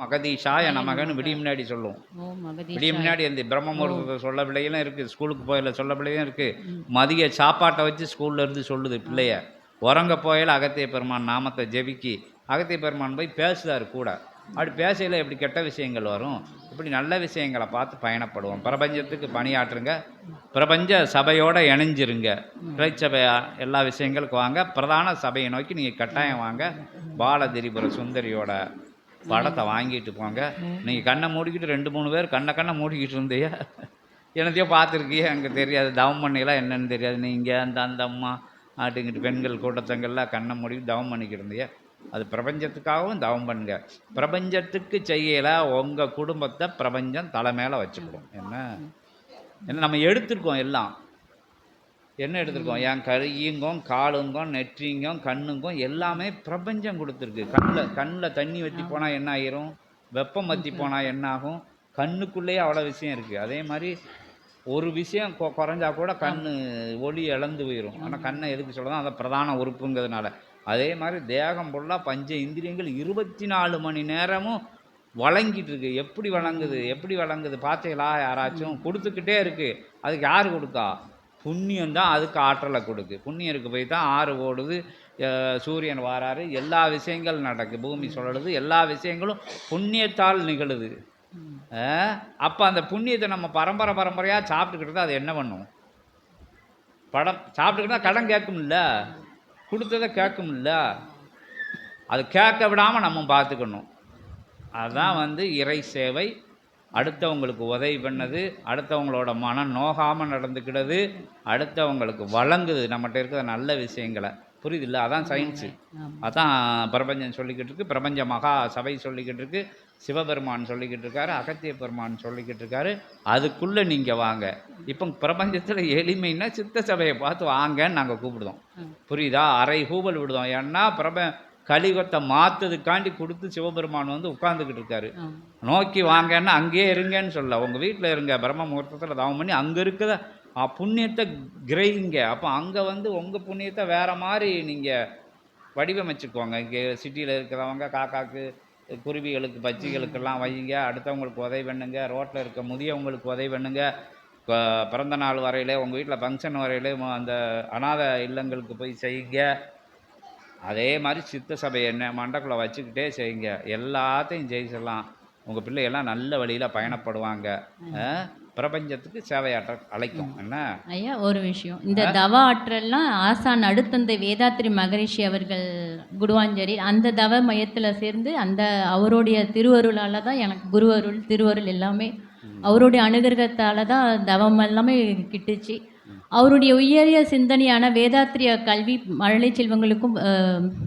மகதீஷாய நமகன்னு விடிய முன்னாடி சொல்லுவோம். விடிய முன்னாடி அந்த பிரம்மமுகூர்த்தத்தை சொல்ல பிள்ளைகளும் இருக்குது ஸ்கூலுக்கு போயில சொல்ல பிள்ளையும் இருக்குது மதிய சாப்பாட்டை வச்சு ஸ்கூல்ல இருந்து சொல்லுது பிள்ளைய. உறங்க போயில அகத்திய பெருமான் நாமத்தை ஜெபிக்கி அகத்திய பெருமான் போய் பேசுதாரு கூட. அப்படி பேசையில் எப்படி கெட்ட விஷயங்கள் வரும்? இப்படி நல்ல விஷயங்களை பார்த்து பயணப்படுவோம். பிரபஞ்சத்துக்கு பணியாற்றுங்க. பிரபஞ்ச சபையோட இணைஞ்சிருங்க. கிளைச்சபை எல்லா விஷயங்களுக்கு வாங்க. பிரதான சபையை நோக்கி நீங்கள் கட்டாயம் வாங்க. பாலதிரிபுர சுந்தரியோட படத்தை வாங்கிட்டு போங்க. நீங்கள் கண்ணை மூடிக்கிட்டு ரெண்டு மூணு பேர் கண்ணை கண்ணை மூடிக்கிட்டு இருந்தியா என்னத்தையோ பார்த்துருக்கியே அங்கே தெரியாது. தவம் பண்ணிலாம் என்னென்னு தெரியாது. நீங்கள் அந்த அந்த அம்மா அப்படிங்கிட்டு பெண்கள் கூட்டத்தங்கள்லாம் கண்ணை மூடி தவம் பண்ணிக்கிட்டு இருந்தியா அது பிரபஞ்சத்துக்காகவும் தவம் பண்ணுங்க. பிரபஞ்சத்துக்கு செய்யலை உங்கள் குடும்பத்தை பிரபஞ்சம் தலை மேலே வச்சுக்கிடும். என்ன? என்ன நம்ம எடுத்திருக்கோம் எல்லாம். என்ன எடுத்திருக்கோம்? என் கையுங்கும் காலுங்கும் நெற்றிங்கும் கண்ணுங்கும் எல்லாமே பிரபஞ்சம் கொடுத்துருக்கு. கண்ணில் கண்ணில் தண்ணி வற்றி போனால் என்ன ஆயிரும்? வெப்பம் வற்றி போனால் என்ன ஆகும்? கண்ணுக்குள்ளேயே அவ்வளோ விஷயம் இருக்குது அதே மாதிரி ஒரு விஷயம் கொ- குறைஞ்சா கூட கண் ஒளி இழந்து போயிடும் ஆனால் கண்ணை எதுக்கு சொல்லதான் அதை பிரதான உறுப்புங்கிறதுனால. அதே மாதிரி தேகம் ஃபுல்லாக பஞ்ச இந்திரியங்கள் இருபத்தி நாலு மணி நேரமும் வழங்கிட்டு இருக்கு. எப்படி வழங்குது? எப்படி வழங்குது? பார்த்தீங்களா யாராச்சும் கொடுத்துக்கிட்டே இருக்கு. அதுக்கு யார் கொடுக்கா புண்ணியம் தான் அதுக்கு ஆற்றலை கொடுக்கு. புண்ணியருக்கு போய் தான் ஆறு ஓடுது சூரியன் வாராரு. எல்லா விஷயங்கள் நடக்கு. பூமி சுழலுது. எல்லா விஷயங்களும் புண்ணியத்தால் நிகழுது. அப்போ அந்த புண்ணியத்தை நம்ம பரம்பரை பரம்பரையாக சாப்பிட்டுக்கிட்டு அது என்ன பண்ணும்? படம் சாப்பிட்டுக்கிட்டா கடன் கேட்கும்ல? கொடுத்ததை கேட்கும்ல? அது கேட்க விடாமல் நம்ம பார்த்துக்கணும். அதுதான் வந்து இறை சேவை அடுத்தவங்களுக்கு உதவி பண்ணது அடுத்தவங்களோட மனம் நோகாமல் நடந்துக்கிடுது அடுத்தவங்களுக்கு வழங்குது. நம்மகிட்ட இருக்கிற நல்ல விஷயங்களை. புரியுதுல்ல? அதான் சயின்ஸு. அதான் பிரபஞ்சம் சொல்லிக்கிட்டு இருக்கு. பிரபஞ்ச மகா சபை சொல்லிக்கிட்டு இருக்கு. சிவபெருமான் சொல்லிக்கிட்டு இருக்காரு. அகத்திய பெருமான் சொல்லிக்கிட்டு இருக்காரு. அதுக்குள்ளே நீங்கள் வாங்க. இப்போ பிரபஞ்சத்தில் எளிமைன்னா சித்த சபையை பார்த்து வாங்கன்னு நாங்கள் கூப்பிடுதோம். ம். புரியுதா? அரை ஹூபல் விடுதோம். ஏன்னா பிரப கலிகத்தை மாற்றதுக்காண்டி கொடுத்து சிவபெருமான் வந்து உட்கார்ந்துக்கிட்டு இருக்காரு. நோக்கி வாங்கன்னா அங்கேயே இருங்கன்னு சொல்ல. உங்கள் வீட்டில் இருங்க பிரம்ம முகூர்த்தத்தில் தவம் பண்ணி அங்கே இருக்கிற புண்ணியத்தை கிரகிங்க. அப்போ அங்கே வந்து உங்கள் புண்ணியத்தை வேற மாதிரி நீங்கள் வடிவமைச்சுக்கோங்க. இங்கே சிட்டியில் இருக்கிறவங்க காக்காக்கு குருவிகளுக்கு பச்சிகளுக்கெல்லாம் வையுங்க அடுத்தவங்களுக்கு உதவி பண்ணுங்க. ரோட்டில் இருக்க முதியவங்களுக்கு உதவி பண்ணுங்க. பிறந்த நாள் வரையிலே உங்கள் வீட்டில் ஃபங்க்ஷன் வரையிலே அந்த அனாதை இல்லங்களுக்கு போய் செய்யுங்க. அதே மாதிரி சித்த சபை என்ன? மண்டக்குள்ள வச்சுக்கிட்டே செய்யுங்க. எல்லாத்தையும் ஜெயிச்சிடலாம். உங்கள் பிள்ளைகள்லாம் நல்ல வழியில் பயணப்படுவாங்க. பிரபஞ்சத்துக்கு சேவையாற்ற அழைக்கும். என்ன? ஐயா ஒரு விஷயம். இந்த தவ ஆற்றல்லாம் ஆசான் அடுத்தந்தை வேதாத்ரி மகரிஷி அவர்கள் குடுவாஞ்சேரி அந்த தவ மையத்தில் சேர்ந்து அந்த அவருடைய திருவருளால் தான் எனக்கு குருவருள் திருவருள் எல்லாமே அவருடைய அனுகிரகத்தால் தான் தவம் எல்லாமே கிட்டுச்சு. அவருடைய உயரிய சிந்தனையான வேதாத்திரிய கல்வி மழலை செல்வங்களுக்கும்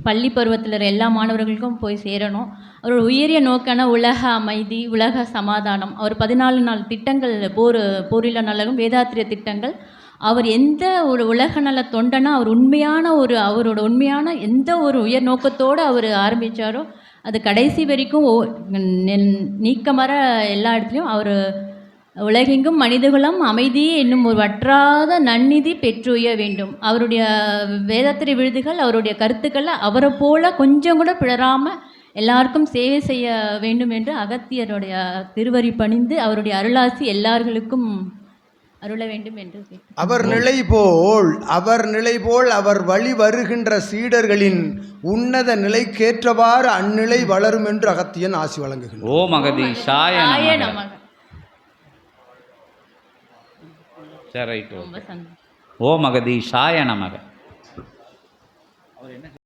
பள்ளி பருவத்தில் இருக்கிற எல்லா மாணவர்களுக்கும் போய் சேரணும். அவரோட உயரிய நோக்கான உலக அமைதி உலக சமாதானம் அவர் பதினாலு நாள் திட்டங்கள் போர் போரில நலனும் வேதாத்திரிய திட்டங்கள் அவர் எந்த ஒரு உலக நல தொண்டனா அவர் உண்மையான ஒரு அவரோட உண்மையான எந்த ஒரு உயர் நோக்கத்தோடு அவர் ஆரம்பித்தாரோ அது கடைசி வரைக்கும் ஓ- நீக்கமற எல்லா இடத்துலையும் அவர் உலகெங்கும் மனிதகுலம் அமைதி என்னும் ஒரு வற்றாத நன்னிதி பெற்றுய வேண்டும். அவருடைய வேதாத்திரி விருதுகள் அவருடைய கருத்துக்கள் அவரை போல கொஞ்சம் கூட பிழறாமல் எல்லாருக்கும் சேவை செய்ய வேண்டும் என்று அகத்தியருடைய திருவரி பணிந்து அவருடைய அருளாசி எல்லார்களுக்கும் அருள வேண்டும் என்று அவர் நிலை போல் அவர் நிலை போல் அவர் வழி வருகின்ற சீடர்களின் உன்னத நிலைக்கேற்றவாறு அந்நிலை வளரும் என்று அகத்தியன் ஆசி வழங்குகின்றார் ஓ மகதீஷாய ஆய நமக. நமக சரி ரைட்டு ஓம் சந்தோஷம். ஓ மகதீஷாய நமக.